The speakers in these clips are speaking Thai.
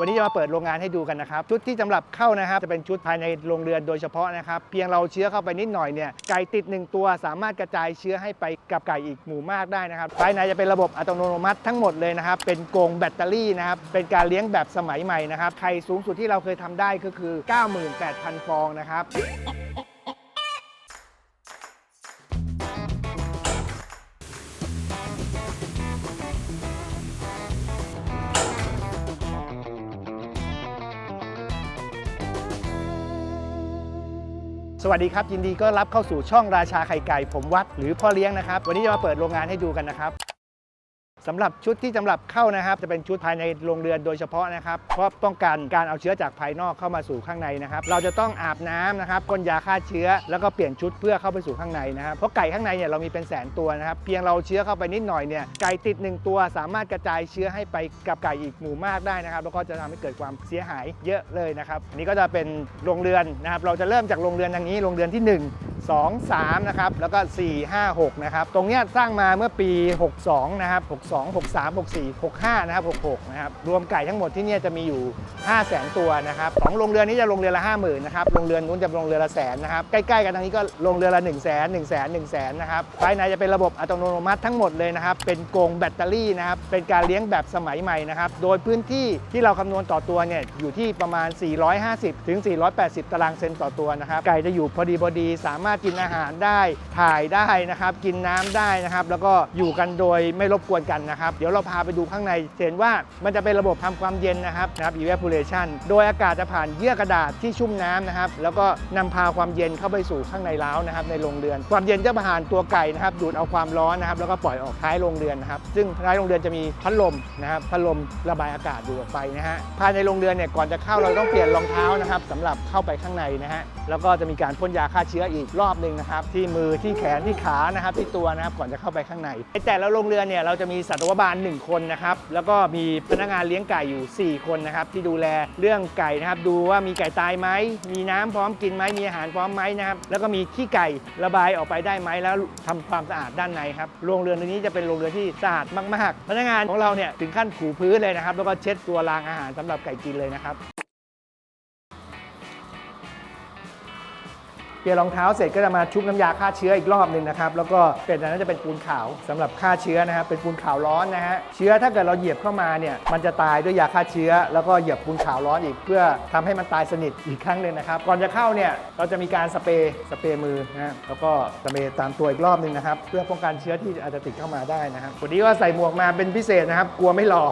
วันนี้จะมาเปิดโรงงานให้ดูกันนะครับ ชุดที่สำหรับเข้านะครับ จะเป็นชุดภายในโรงเรือนโดยเฉพาะนะครับ เพียงเราเชื้อเข้าไปนิดหน่อยเนี่ยไก่ติด 1 ตัวสามารถกระจายเชื้อให้ไปกับไก่อีกหมู่มากได้นะครับ ภายในจะเป็นระบบอัตโนมัติทั้งหมดเลยนะครับ เป็นกรงแบตเตอรี่นะครับ เป็นการเลี้ยงแบบสมัยใหม่นะครับไข่สูงสุดที่เราเคยทำได้ก็คือ 98,000 ฟองนะครับ สวัสดีครับ ยินดีก็รับเข้าสู่ช่องราชาไข่ไก่ผมวัดหรือพ่อเลี้ยงนะครับ วันนี้จะมาเปิดโรงงานให้ดูกันนะครับ สำหรับชุดที่สำหรับเข้านะครับ จะเป็นชุดภายในโรงเรือนโดยเฉพาะนะครับ เพราะต้องการการเอาเชื้อจากภายนอกเข้ามาสู่ข้างในนะครับ เราจะต้องอาบน้ำนะครับพ่นยาฆ่าเชื้อ แล้วก็เปลี่ยนชุดเพื่อเข้าไปสู่ข้างในนะครับเพราะไก่ข้างในเนี่ยเรามีเป็นแสนตัวนะครับ เพียงเราเชื้อเข้าไปนิดหน่อยเนี่ยไก่ติดหนึ่งตัว สามารถกระจายเชื้อให้ไปกับไก่อีกหมู่มากได้นะครับ แล้วก็จะทำให้เกิดความเสียหายเยอะเลยนะครับอันนี้ก็จะเป็นโรงเรือนนะครับ เราจะเริ่มจากโรงเรือนทางนี้โรงเรือนที่ 1 2 3นะครับแล้วก็ 4 5 6นะครับตรงนี้สร้างมาเมื่อปี 62นะครับ62 63 64 65นะครับ66นะครับรวมไก่ทั้งหมดที่นี่จะมีอยู่ 5 0 0 0 0 0ตัวนะครับสองโรงเรือนนี้จะโรงเรือนละ 50,000นะครับโรงเรือนนู้นจะโรงเรือนละแสนนะครับใกล้ๆกันทางนี้ก็โรงเรือนละ 1 0 0 0 0 0 1 0 0 0 0 0 0นะครับภายในจะเป็นระบบอัตโนมัติทั้งหมดเลยนะครับเป็นกรงแบตเตอรี่นะครับเป็นการเลี้ยงแบบสมัยใหม่นะครับโดยพื้นที่ที่เราคำนวณต่อตัวเนี่ยอยู่ที่ประมาณ 450ถึง480 ตารางเซนต่อตัวนะครับไก่จะอยู่พอดีพอดีสามารถกินอาหารได้ ถ่ายได้นะครับ กินน้ำได้นะครับ แล้วก็อยู่กันโดยไม่รบกวนกันนะครับ เดี๋ยวเราพาไปดูข้างในเห็นว่ามันจะเป็นระบบทำความเย็นนะครับนะครับ evaporation โดยอากาศจะผ่านเยื่อกระดาษที่ชุ่มน้ำนะครับ แล้วก็นำพาความเย็นเข้าไปสู่ข้างในเล้าวนะครับ ในโรงเรือน ความเย็นจะผ่านตัวไก่นะครับ ดูดเอาความร้อนนะครับ แล้วก็ปล่อยออกท้ายโรงเรือนนะครับ ซึ่งท้ายโรงเรือนจะมีพัดลมนะครับ พัดลมระบายอากาศดูดออกไปนะฮะ ภายในโรงเรือนเนี่ย ก่อนจะเข้าเราต้องเปลี่ยนรองเท้านะครับสำหรับเข้าไปข้างในนะฮะ แล้วก็จะมีการพ่นยาฆ่าเชื้ออีกรอบหนึ่งนะครับที่มือที่แขนที่ขานะครับที่ตัวนะครับก่อนจะเข้าไปข้างในในแต่ละโรงเรือนเนี่ยเราจะมีสัตวบาลหนึ่งคนนะครับแล้วก็มีพนักงานเลี้ยงไก่อยู่ 4 คนนะครับที่ดูแลเรื่องไก่นะครับดูว่ามีไก่ตายไหมมีน้ำพร้อมกินไหมมีอาหารพร้อมไหมนะครับแล้วก็มีขี้ไก่ระบายออกไปได้ไหมแล้วทำความสะอาดด้านในครับโรงเรือนตัวนี้จะเป็นโรงเรือนที่สะอาดมากๆ พนักงานของเราเนี่ยถึงขั้นถูพื้นเลยนะครับแล้วก็เช็ดตัวรางอาหารสำหรับไก่กินเลยนะครับ เปลี่ยนรองเท้าเสร็จก็จะมาชุบน้ำยาฆ่าเชื้ออีกรอบหนึ่งนะครับแล้วก็เป็นนั้นจะเป็นปูนขาวสำหรับฆ่าเชื้อนะครับเป็นปูนขาวร้อนนะฮะเชื้อถ้าเกิดเราเหยียบเข้ามาเนี่ยมันจะตายด้วยยาฆ่าเชื้อ แล้วก็เหยียบปูนขาวร้อนอีก เพื่อทำให้มันตายสนิทอีกครั้งหนึ่งนะครับก่อนจะเข้าเนี่ยเราจะมีการสเปรย์สเปรย์มือนะแล้วก็สเปรย์ตามตัวอีกรอบหนึ่งนะครับเพื่อป้องกันเชื้อที่อาจจะติดเข้ามาได้นะครับวันนี้ก็ใส่หมวกมาเป็นพิเศษนะครับกลัวไม่หล่อ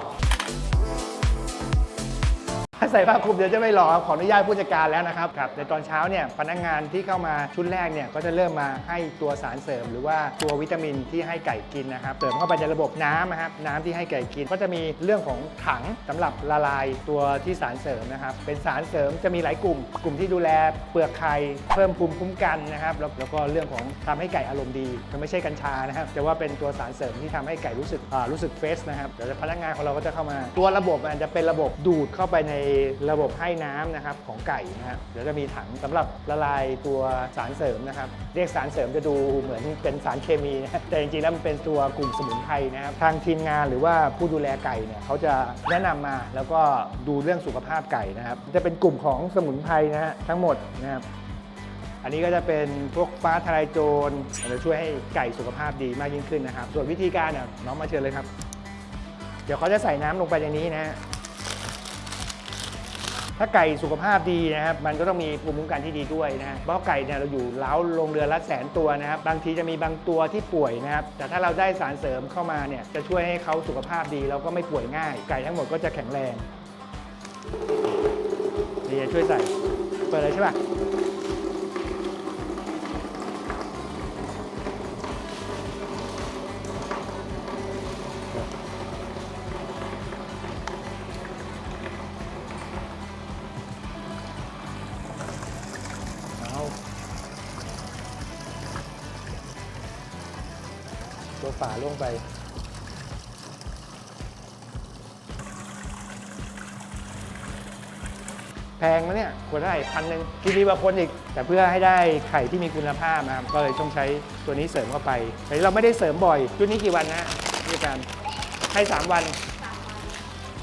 ถ้าใส่ผ้าคลุมเดี๋ยวจะไม่รอขออนุญาตผู้จัดการแล้วนะครับครับในตอนเช้าเนี่ยพนักงานที่เข้ามาชุดแรกเนี่ยก็จะเริ่มมาให้ตัวสารเสริม หรือว่าตัววิตามินที่ให้ไก่กินนะครับเสริมเข้าไปในระบบน้ำนะครับน้ำที่ให้ไก่กิน ก็จะมีเรื่องของถังสำหรับละลายตัวที่สารเสริมนะครับเป็นสารเสริมจะมีหลายกลุ่ม กลุ่มที่ดูแลเปลือกไข่เพิ่มภูมิคุ้มกันนะครับแล้วแล้วก็เรื่องของทำให้ไก่อารมณ์ดีมันไม่ใช่กัญชานะครับแต่ว่าเป็นตัวสารเสริมที่ทำให้ไก่รู้สึกอ่ารู้สึกเฟสนะครับเดี๋ยวพนักงานของเราก็จะเข้ามาตัวระบบมันจะเป็นระบบดูดเข้าไปในระบบให้น้ำนะครับของไก่นะครับเดี๋ยวจะมีถังสำหรับละลายตัวสารเสริมนะครับ เรียกสารเสริมจะดูเหมือนเป็นสารเคมีนะแต่จริงๆแล้วมันเป็นตัวกลุ่มสมุนไพรนะครับทางทีมงานหรือว่าผู้ดูแลไก่เนี่ยเขาจะแนะนำมาแล้วก็ดูเรื่องสุขภาพไก่นะครับ จะเป็นกลุ่มของสมุนไพรนะฮะทั้งหมดนะครับอันนี้ก็จะเป็นพวกฟ้าทลายโจรจะช่วยให้ไก่สุขภาพดีมากยิ่งขึ้นนะครับ ส่วนวิธีการเนี่ยน้องมาเชิญเลยครับ เดี๋ยวเขาจะใส่น้ำลงไปในนี้นะ ถ้าไก่สุขภาพดีนะครับมันก็ต้องมีภูมิคุ้มกันที่ดีด้วยนะเพราะไก่เนี่ยเราอยู่เล้าลงเรือละแสนตัวนะครับบางทีจะมีบางตัวที่ป่วยนะครับแต่ถ้าเราได้สารเสริมเข้ามาเนี่ยจะช่วยให้เขาสุขภาพดีแล้วก็ไม่ป่วยง่าย ไก่ทั้งหมดก็จะแข็งแรงนี่จะช่วยใส่เปิดเลยใช่ปะ ตัวฝาลงไป แพงนะเนี่ยควรได้พันหนึ่งกินดีกว่าคนอีก แต่เพื่อให้ได้ไข่ที่มีคุณภาพนะครับก็เลยต้องใช้ตัวนี้เสริมเข้าไปแต่เราไม่ได้เสริมบ่อย ชุดนี้กี่วันนะพี่การให้ 3 วัน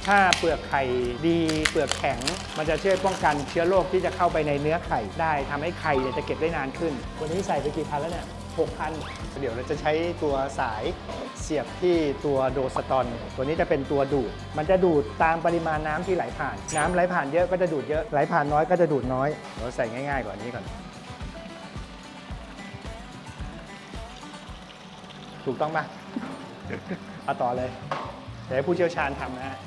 ถ้าเปลือกไข่ดีเปลือกแข็ง มันจะช่วยป้องกันเชื้อโรคที่จะเข้าไปในเนื้อไข่ได้ทำให้ไข่เนี่ยจะเก็บได้นานขึ้น วันนี้ใส่ไปกี่พันแล้วเนี่ย หกพันเดี๋ยวเราจะใช้ตัวสายเสียบที่ตัวโดสตอน ตัวนี้จะเป็นตัวดูด มันจะดูดตามปริมาณน้ำที่ไหลผ่าน น้ำไหลผ่านเยอะก็จะดูดเยอะ ไหลผ่านน้อยก็จะดูดน้อย เราใส่ง่ายๆก่อนนี้ก่อน ถูกต้องปะ เอาต่อเลยเดี๋ยวให้ผู้เชี่ยวชาญทำนะฮะ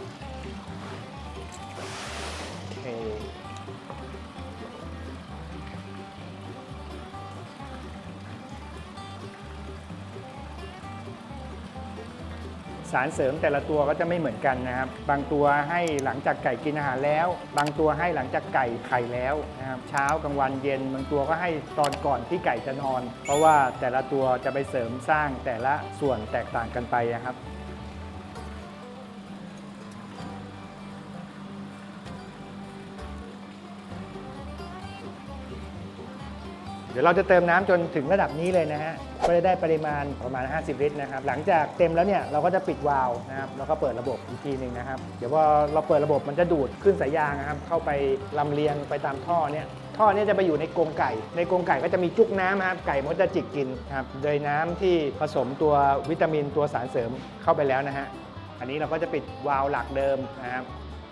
สารเสริมแต่ละตัวก็จะไม่เหมือนกันนะครับ บางตัวให้หลังจากไก่กินอาหารแล้ว บางตัวให้หลังจากไก่ไข่แล้วนะครับเช้ากลางวันเย็นบางตัวก็ให้ตอนก่อนที่ไก่จะนอน เพราะว่าแต่ละตัวจะไปเสริมสร้างแต่ละส่วนแตกต่างกันไปนะครับ เดี๋ยวเราจะเติมน้ำจนถึงระดับนี้เลยนะฮะก็จะได้ปริมาณประมาณ 50 ลิตรนะครับ หลังจากเต็มแล้วเนี่ยเราก็จะปิดวาล์วนะครับแล้วก็เปิดระบบอีกทีหนึ่งนะครับ เดี๋ยวพอเราเปิดระบบมันจะดูดขึ้นสายยางนะครับ เข้าไปลำเลียงไปตามท่อเนี่ยท่อเนี่ยจะไปอยู่ในกรงไก่ ในกรงไก่ก็จะมีจุกน้ำครับ ไก่มันจะจิกกินครับ โดยน้ำที่ผสมตัววิตามินตัวสารเสริมเข้าไปแล้วนะฮะ อันนี้เราก็จะปิดวาล์วหลักเดิมนะครับ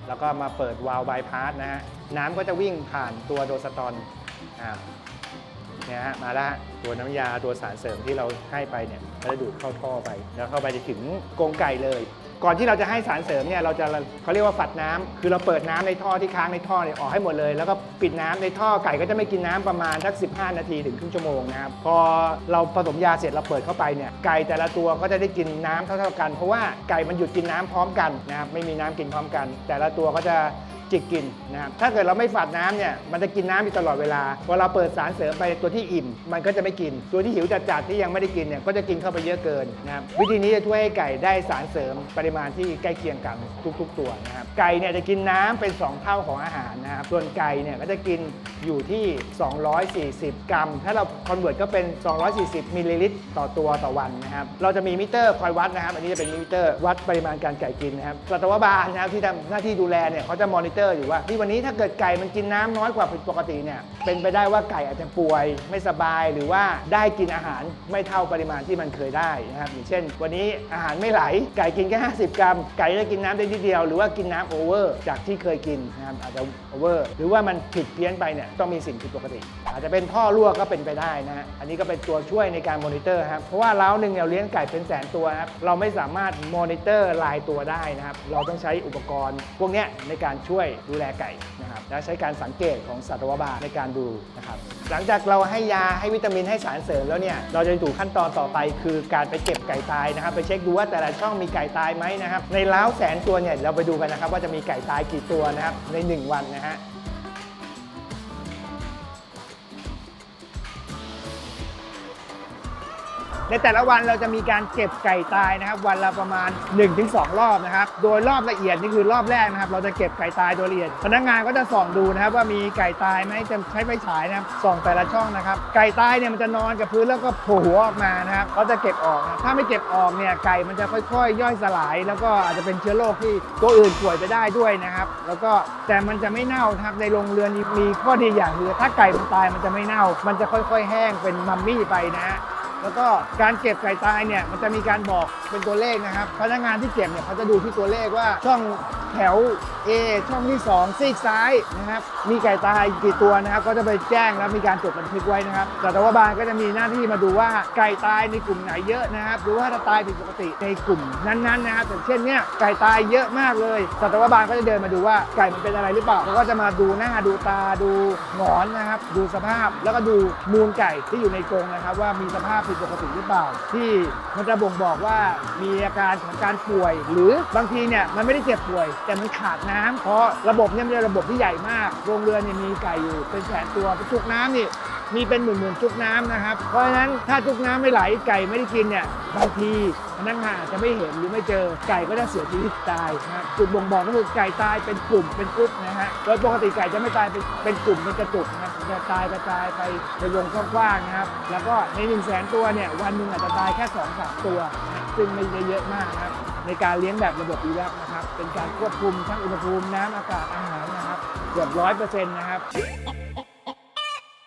แล้วก็มาเปิดวาล์วบายพาสนะฮะ น้ำก็จะวิ่งผ่านตัวโดสตอนนะครับ เนี่ยฮะมาแล้วฮะตัวน้ำยาตัวสารเสริมที่เราให้ไปเนี่ยก็จะดูดเข้าท่อไปแล้วเข้าไปจะถึงกรงไก่เลย ก่อนที่เราจะให้สารเสริมเนี่ยเราจะเขาเรียกว่าฝัดน้ำคือเราเปิดน้ำในท่อที่ค้างในท่อเนี่ยออกให้หมดเลย แล้วก็ปิดน้ำในท่อไก่ก็จะไม่กินน้ำประมาณสัก 15 นาทีถึงครึ่งชั่วโมงนะครับพอเราผสมยาเสร็จเราเปิดเข้าไปเนี่ยไก่แต่ละตัวก็จะได้กินน้ำเท่าๆกัน เพราะว่าไก่มันหยุดกินน้ำพร้อมกันนะครับไม่มีน้ำกินพร้อมกัน แต่ละตัวก็จะ จิกกินนะครับถ้าเกิดเราไม่ฝาดน้ำเนี่ยมันจะกินน้ำอยู่ตลอดเวลาพอเราเปิดสารเสริมไปตัวที่อิ่ม มันก็จะไม่กิน ตัวที่หิวจัดๆที่ยังไม่ได้กินเนี่ยก็จะกินเข้าไปเยอะเกินนะครับวิธีนี้จะช่วยให้ไก่ได้สารเสริมปริมาณที่ใกล้เคียงกันทุก ๆ ตัวนะครับไก่เนี่ยจะกินน้ำเป็น 2 เท่าของอาหารนะครับส่วนไก่เนี่ยก็จะกินอยู่ที่ 240 กรัม ถ้าเราคอนเวิร์ตก็เป็น 240มิลลิลิตรต่อตัวต่อวันนะครับเราจะมีมิเตอร์คอยวัดนะครับอันนี้จะเป็นมิเตอร์วัดปริมาณการไก่กินนะครับสัตวบาลนะครับที่ทำหน้าที่ดูแลเนี่ยเขาจะมอนิเตอร์อยู่ว่าที่วันนี้ถ้าเกิดไก่มันกินน้ำน้อยกว่าผิดปกติเนี่ยเป็นไปได้ว่าไก่อาจจะป่วยไม่สบายหรือว่าได้กินอาหารไม่เท่าปริมาณที่มันเคยได้นะครับอย่างเช่น วันนี้อาหารไม่ไหลไก่กินแค่ 50 กรัม ไก่จะกินน้ำได้นิดเดียว หรือว่ากินน้ำโอเวอร์จากที่เคยกินนะครับอาจจะโอเวอร์หรือว่ามันผิดเพี้ยนไปเนี่ยต้องมีสิ่งผิดปกติ อาจจะเป็นท่อรั่วก็เป็นไปได้นะฮะอันนี้ก็เป็นตัวช่วยในการมอนิเตอร์ครับเพราะว่าเล้าหนึ่งเราเลี้ยงไก่เป็นแสนตัวครับเราไม่สามารถมอนิเตอร์รายตัวได้นะครับเราต้องใช้อุปกรณ์พวกนี้ในการช่วยดูแลไก่นะครับและใช้การสังเกตของสัตวบาลในการดูนะครับหลังจากเราให้ยาให้วิตามินให้สารเสริมแล้วเนี่ยเราจะถูกขั้นตอนต่อไป คือการไปเก็บไก่ตายนะครับ ไปเช็คดูว่าแต่ละช่องมีไก่ตายไหมนะครับในล้าแสนตัวเนี่ยเราไปดูกันนะครับว่าจะมีไก่ตายกี่ตัวนะครับในหนึ่งวันนะฮะ ในแต่ละวันเราจะมีการเก็บไก่ตายนะครับ วันละประมาณ 1-2 รอบนะครับ โดยรอบละเอียดนี่คือรอบแรกนะครับ เราจะเก็บไก่ตายโดยละเอียด พนักงานก็จะส่องดูนะครับว่ามีไก่ตายไหมจะใช้ไฟฉายนะครับส่องแต่ละช่องนะครับ ไก่ตายเนี่ยมันจะนอนกับพื้นแล้วก็โผล่หัวออกมานะครับเขาจะเก็บออกนะถ้าไม่เก็บออกเนี่ยไก่มันจะค่อยๆ ย่อยสลาย แล้วก็อาจจะเป็นเชื้อโรคที่ตัวอื่นป่วยไปได้ด้วยนะครับ แล้วก็แต่มันจะไม่เน่านะครับในโรงเรือนมีข้อดีอย่างคือถ้าไก่มันตายมันจะไม่เน่า มันจะค่อย ๆ แห้งเป็นมัมมี่ไปนะฮะ แล้วก็การเก็บไก่ตายเนี่ยมันจะมีการบอกเป็นตัวเลขนะครับ พนักงานที่เก็บเนี่ยเขาจะดูที่ตัวเลขว่าช่องแถว A ช่องที่2ซีกซ้ายนะครับมีไก่ตายกี่ตัวนะครับ ก็จะไปแจ้งแล้วมีการจดบันทึกไว้นะครับสัตวบาลก็จะมีหน้าที่มาดูว่าไก่ตายในกลุ่มไหนเยอะนะครับ หรือว่าถ้าตายผิดปกติในกลุ่มนั้นๆนะครับอย่างเช่นเนี่ยไก่ตายเยอะมากเลยสัตวบาลก็จะเดินมาดูว่าไก่มันเป็นอะไรหรือเปล่าเขาก็จะมาดูหน้าดูตาดูหงอนนะครับ ดูสภาพแล้วก็ดูมูลไก่ที่อยู่ในกรงนะครับ ว่ามีสภาพผิดปกติหรือเปล่า ที่มันจะบ่งบอกว่ามีอาการของการป่วย หรือบางทีเนี่ยมันไม่ได้เจ็บป่วย แต่มันขาดน้ำเพราะระบบเนี่ยมันเป็นระบบที่ใหญ่มากโรงเรือนเนี่ยมีไก่อยู่เป็นแสนตัวจุกน้ำนี่มีเป็นหมื่นๆจุกน้ำนะครับ เพราะฉะนั้นถ้าจุกน้ำไม่ไหลไก่ไม่ได้กินเนี่ยบางทีพนักงานอาจจะไม่เห็นหรือไม่เจอไก่ก็จะเสียชีวิตตายนะจุดบ่งบอกก็คือไก่ตายเป็นกลุ่มเป็นกรุ๊ปนะฮะโดยปกติไก่จะไม่ตายเป็นเป็นกลุ่มเป็นกระจุกนะครับ จะตายกระจายไปในวงกว้างๆนะครับ แล้วก็ใน1นึ่งแสนตัวเนี่ยวันหนึ่งอาจจะตายแค่2อสตัวนะซึ่งไม่ได้เยอะมากนะครับในการเลี้ยงแบบระบบ e v a p นะครับ เป็นการควบคุมทั้งอุณหภูมิน้ำอากาศอาหารนะครับเกือบร้อยเปอร์เซ็นต์นะครับ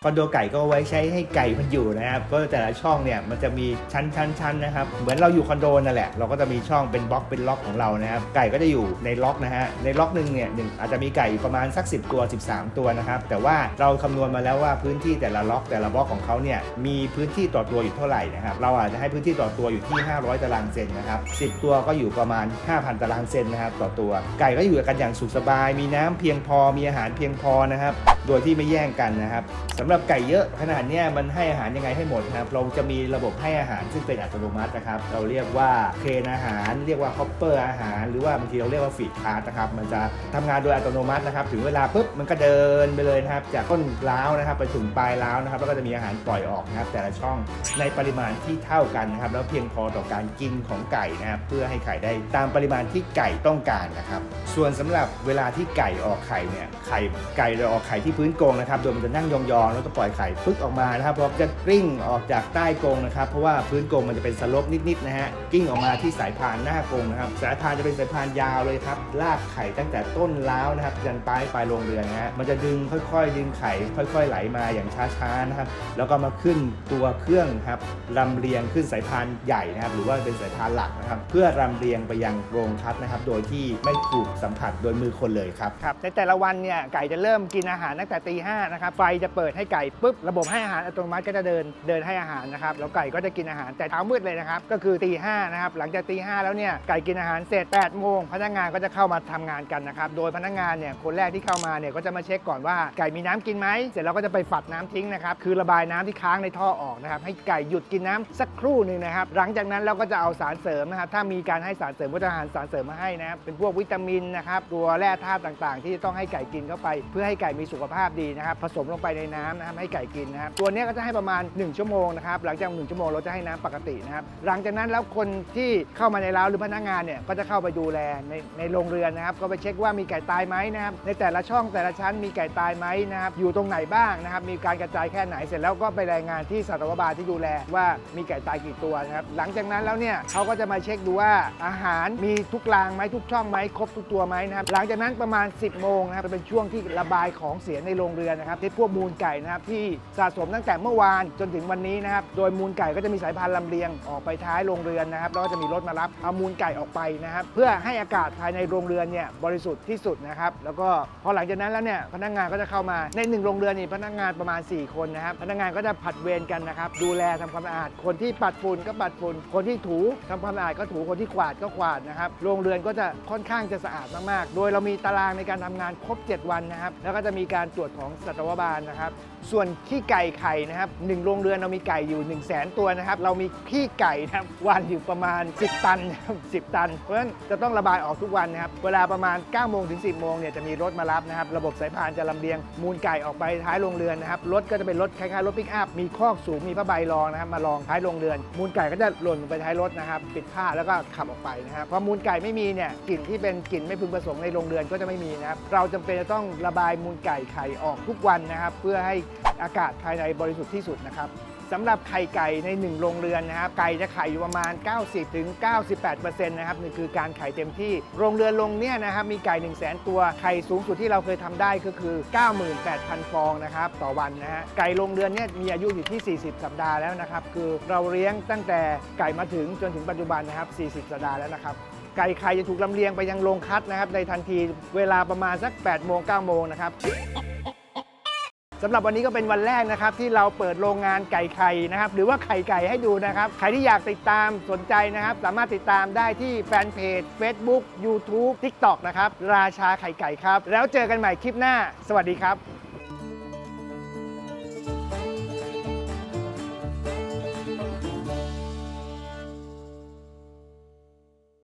คอนโดไก่ก็ไว้ใช้ให้ไก่มันอยู่นะครับก็แต่ละช่องเนี่ยมันจะมีชั้นชั้นชั้นนะครับเหมือนเราอยู่คอนโดนั่นแหละเราก็จะมีช่องเป็นบล็อกเป็นล็อกของเรานะครับไก่ก็จะอยู่ในล็อกนะฮะในล็อกหนึ่งเนี่ยหนึ่งอาจจะมีไก่ประมาณสัก 10 ตัว 13 ตัวนะครับแต่ว่าเราคำนวณมาแล้วว่าพื้นที่แต่ละล็อกแต่ละบล็อกของเขาเนี่ยมีพื้นที่ต่อตัวอยู่เท่าไหร่นะครับเราอาจจะให้พื้นที่ต่อตัวอยู่ที่ 500 ตารางเซนนะครับ10 ตัวก็อยู่ประมาณ 5,000 ตารางเซนนะครับต่อตัว ไก่ก็อยู่กันอย่างสุขสบาย มีน้ำเพียงพอมีอาหารเพียงพอนะครับโดยที่ไม่แย่งกันนะครับสำหรับไก่เยอะขนาดนี้มันให้อาหารยังไงให้หมดนะครับ เราจะมีระบบให้อาหารซึ่งเป็นอัตโนมัตินะครับ เราเรียกว่าเคนอาหาร เรียกว่าฮอปเปอร์อาหาร หรือว่าบางทีเราเรียกว่าฟีดคาร์นะครับ มันจะทำงานโดยอัตโนมัตินะครับ ถึงเวลาปุ๊บมันก็เดินไปเลยนะครับ จากต้นล้าวนะครับไปถึงปลายล้าวนะครับ แล้วก็จะมีอาหารปล่อยออกนะครับ แต่ละช่องในปริมาณที่เท่ากันนะครับ แล้วเพียงพอต่อการกินของไก่นะครับ เพื่อให้ไข่ได้ตามปริมาณที่ไก่ต้องการนะครับ ส่วนสำหรับเวลาที่ไก่ออกไข่เนี่ย ไข่ไก่จะออกไข่ที่พื้นกรงนะครับ โดยมันจะนั่งยองๆแล้วก็ปล่อยไข่ปึ๊กออกมานะครับพอจะกลิ้งออกจากใต้กรงนะครับ เพราะว่าพื้นกรงมันจะเป็นสลบนิดๆนะฮะกลิ้งออกมาที่สายพานหน้ากรงนะครับ สายพานจะเป็นสายพานยาวเลยครับลากไข่ตั้งแต่ต้นล้าวนะครับยันปลายปลายโรงเรือนนะฮะมันจะดึงค่อยๆ ดึงไข่ค่อย ๆ ไหลมาอย่างช้าๆนะครับ แล้วก็มาขึ้นตัวเครื่องครับลำเลียงขึ้นสายพานใหญ่นะครับ หรือว่าเป็นสายพานหลักนะครับ เพื่อลำเลียงไปยังโรงคัดนะครับ โดยที่ไม่ถูกสัมผัสโดยมือคนเลยครับครับในแต่ละวันเนี่ยไก่จะเริ่มกินอาหารตั้งแต่ตีห้านะครับไฟจะเปิดให้ไก่ปุ๊บระบบให้อาหารอัตโนมัติก็จะเดินเดินให้อาหารนะครับแล้วไก่ก็จะกินอาหารแต่เช้ามืดเลยนะครับก็คือตีห้านะครับหลังจากตีห้าแล้วเนี่ยไก่กินอาหารเสร็จ8ปดโมงพนักงานก็จะเข้ามาทำงานกันนะครับโดยพนักงานเนี่ยคนแรกที่เข้ามาเนี่ยก็จะมาเช็คก่อนว่าไก่มีน้ำกินไหมเสร็จแล้วก็จะไปฝัดน้ำทิ้งนะครับคือระบายน้ำที่ค้างในท่อออกนะครับให้ไก่หยุดกินน้ำสักครู่หนึ่งนะครับหลังจากนั้นเราก็จะเอาสารเสริมนะครับถ้ามีการให้สารเสริมก็จะหาสารเสริมมาให้นะครับเป็นพวกวิตามินนะครับตัวแร่ธาตุต่างๆ ที่ต้องให้ไก่กินเข้าไป เพื่อให้ไก่มีสุขภาพดีนะครับผสมลงไปในน้ำนะครับให้ไก่กินนะครับตัวนี้ก็จะให้ประมาณ 1 ชั่วโมงนะครับหลังจาก 1 ชั่วโมงเราจะให้น้ำปกตินะครับหลังจากนั้นแล้วคนที่เข้ามาในร้านหรือพนักงานเนี่ยก็จะเข้าไปดูแลในในโรงเรือนนะครับก็ไปเช็คว่ามีไก่ตายไหมนะครับในแต่ละช่องแต่ละชั้นมีไก่ตายไหมนะครับอยู่ตรงไหนบ้างนะครับมีการกระจายแค่ไหนเสร็จแล้วก็ไปรายงานที่สัตวบาลที่ดูแลว่ามีไก่ตายกี่ตัวนะครับหลังจากนั้นแล้วเนี่ยเขาก็จะมาเช็คดูว่าอาหารมีทุกรางไหมทุกช่องไหมครบทุกตัวไหมนะครับหลังจากนั้นประมาณ 10 โมงนะครับเป็นช่วงที่ระบายของเสียในโรงเรือนนะครับที่พวกมูลไก่นะครับที่สะสมตั้งแต่เมื่อวานจนถึงวันนี้นะครับโดยมูลไก่ก็จะมีสายพานลำเลียงออกไปท้ายโรงเรือนนะครับแล้วก็จะมีรถมารับเอามูลไก่ออกไปนะครับเพื่อให้อากาศภายในโรงเรือนเนี่ยบริสุทธิ์ที่สุดนะครับแล้วก็พอหลังจากนั้นแล้วเนี่ยพนักงานก็จะเข้ามาในหนึ่งโรงเรือนนี่พนักงานประมาณ 4 คนนะครับพนักงานก็จะผัดเวรกันนะครับดูแลทำความสะอาด คนที่ปัดฝุ่นก็ปัดฝุ่นคนที่ถูทำความสะอาดก็ถูคนที่กวาดก็กวาดนะครับโรงเรือนก็จะค่อนข้างจะสะอาดมากๆ โดยเรามีตารางในการทำงานครบ 7 วันนะครับแล้วก็จะมีการตรวจของสัตวบาลนะครับ ส่วนขี้ไก่ไข่นะครับหนึ่งโรงเรือนเรามีไก่อยู่ 1 0 0 0 0แสนตัวนะครับ เรามีขี้ไก่นะครับวันอยู่ประมาณ 10 ตันนะครับ10 ตัน เพราะฉะนั้นจะต้องระบายออกทุกวันนะครับ เวลาประมาณ9โมงถึง 10โมงเนี่ยจะมีรถมารับนะครับ ระบบสายพานจะลำเลียงมูลไก่ออกไปท้ายโรงเรือนนะครับ รถก็จะเป็นรถคล้ายๆรถปิกอัพ มีคอกสูง มีผ้าใบรองนะครับ มารองท้ายโรงเรือน มูลไก่ก็จะหล่นลงไปท้ายรถนะครับ ปิดผ้าแล้วก็ขับออกไปนะครับ พอมูลไก่ไม่มีเนี่ย กลิ่นที่เป็นกลิ่นไม่พึงประสงค์ในโรงเรือนก็จะไม่มีนะครับ เราจำเป็นจะต้องระบายมูลไก่ไข่ออกทุกวันนะครับ เพื่อให้อากาศภายในบริสุทธิ์ที่สุดนะครับสำหรับไข่ไก่ใน 1 โรงเรือนนะครับไก่จะไข่อยู่ประมาณ 90ถึง98%นะครับนี่คือการไข่เต็มที่ โรงเรือนลงเนี่ยนะครับมีไก่1 0 0 0 0แตัวไข่สูงสุดที่เราเคยทำได้ก็คือ 98,000 ฟองนะครับต่อวันนะฮะไก่โรงเรือนเนี่ยมีอายุอยู่ที่ 40 สัปดาห์แล้วนะครับคือเราเลี้ยงตั้งแต่ไก่มาถึงจนถึงปัจจุบันนะครับ 40 สัปดาห์แล้วนะครับไก่ไข่จะถูกลำเลียงไปยังโรงคัดนะครับในทันทีเวลาประมาณสัก8โมง9โมงนะครับ สำหรับวันนี้ก็เป็นวันแรกนะครับที่เราเปิดโรงงานไก่ไข่นะครับหรือว่าไข่ไก่ให้ดูนะครับใครที่อยากติดตามสนใจนะครับ สามารถติดตามได้ที่แฟนเพจ Facebook YouTube TikTok นะครับราชาไข่ไก่ครับ แล้วเจอกันใหม่คลิปหน้า สวัสดีครับ